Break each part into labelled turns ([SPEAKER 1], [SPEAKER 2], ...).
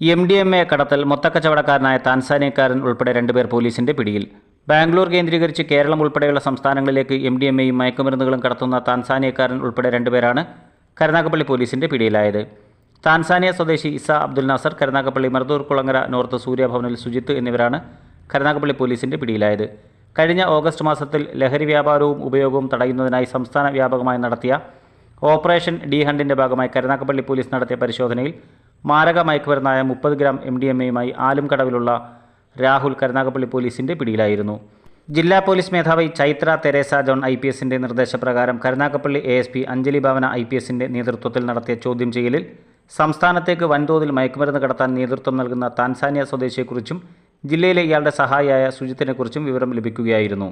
[SPEAKER 1] M D M A കടത്തൽ മൊത്തക്കച്ചവടക്കാരനായ താൻസാനിയക്കാരൻ ഉൾപ്പെടെ രണ്ടുപേർ പോലീസിന്റെ പിടിയിൽ. ബാംഗ്ലൂർ കേന്ദ്രീകരിച്ച് കേരളം ഉൾപ്പെടെയുള്ള സംസ്ഥാനങ്ങളിലേക്ക് എം ഡി എം എയും മയക്കുമരുന്നുകളും കടത്തുന്ന താൻസാനിയക്കാരൻ ഉൾപ്പെടെ രണ്ടുപേരാണ് കരുനാഗപ്പള്ളി പോലീസിന്റെ പിടിയിലായത്. താൻസാനിയ സ്വദേശി Isa Abdul Nasser Karunagappally Mardur Kulangara north സൂര്യഭവനിൽ Sujith എന്നിവരാണ് കരുനാഗപ്പള്ളി പോലീസിന്റെ പിടിയിലായത്. കഴിഞ്ഞ ഓഗസ്റ്റ് മാസത്തിൽ ലഹരി വ്യാപാരവും ഉപയോഗവും തടയുന്നതിനായി സംസ്ഥാന വ്യാപകമായി നടത്തിയ ഓപ്പറേഷൻ ഡി ഹണ്ടിന്റെ ഭാഗമായി കരുനാഗപ്പള്ളി പോലീസ് നടത്തിയ പരിശോധനയിൽ മാരക മയക്കുമരുന്നായ മുപ്പത് ഗ്രാം എം ഡി എം എയുമായി ആലുംകടവിലുള്ള രാഹുൽ കരുനാഗപ്പള്ളി പോലീസിന്റെ പിടിയിലായിരുന്നു. ജില്ലാ പോലീസ് മേധാവി Chaitra Theresa John I P എസിന്റെ നിർദ്ദേശപ്രകാരം Karunagappally A S P Anjali Bhavana I P എസിന്റെ നേതൃത്വത്തിൽ നടത്തിയ ചോദ്യം ചെയ്യലിൽ സംസ്ഥാനത്തേക്ക് വൻതോതിൽ മയക്കുമരുന്ന് കടത്താൻ നേതൃത്വം നൽകുന്ന താൻസാനിയ സ്വദേശിയെക്കുറിച്ചും ജില്ലയിലെ ഇയാളുടെ സഹായിയായ സുജിത്തിനെക്കുറിച്ചും വിവരം ലഭിക്കുകയായിരുന്നു.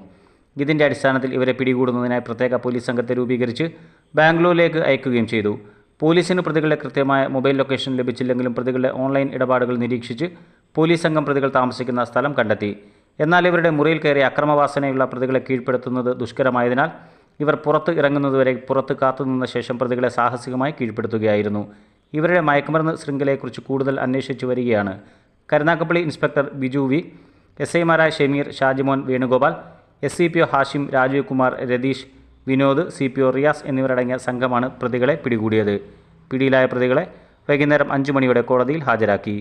[SPEAKER 1] ഇതിന്റെ അടിസ്ഥാനത്തിൽ ഇവരെ പിടികൂടുന്നതിനായി പ്രത്യേക പോലീസ് സംഘത്തെ രൂപീകരിച്ച് ബാംഗ്ലൂരിലേക്ക് അയക്കുകയും ചെയ്തു. പോലീസിന് പ്രതികളുടെ കൃത്യമായ മൊബൈൽ ലൊക്കേഷൻ ലഭിച്ചില്ലെങ്കിലും പ്രതികളുടെ ഓൺലൈൻ ഇടപാടുകൾ നിരീക്ഷിച്ച് പോലീസ് സംഘം പ്രതികൾ താമസിക്കുന്ന സ്ഥലം കണ്ടെത്തി. എന്നാൽ ഇവരുടെ മുറിയിൽ കയറി അക്രമവാസനയുള്ള പ്രതികളെ കീഴ്പ്പെടുത്തുന്നത് ദുഷ്കരമായതിനാൽ ഇവർ പുറത്ത് ഇറങ്ങുന്നതുവരെ പുറത്ത് കാത്തുനിന്ന ശേഷം പ്രതികളെ സാഹസികമായി കീഴ്പ്പെടുത്തുകയായിരുന്നു. ഇവരുടെ മയക്കുമരുന്ന് ശൃംഖലയെക്കുറിച്ച് കൂടുതൽ അന്വേഷിച്ചു വരികയാണ്. Karunagappally inspector Biju V S ഐമാരായ Shameer Shajimon Venugopal S C P O Hashim Rajeev Kumar Ratheesh Vinod C P O Riyas എന്നിവരടങ്ങിയ സംഘമാണ് പ്രതികളെ പിടികൂടിയത്. പിടിയിലായ പ്രതികളെ വൈകുന്നേരം അഞ്ചു മണിയോടെ കോടതിയിൽ ഹാജരാക്കി.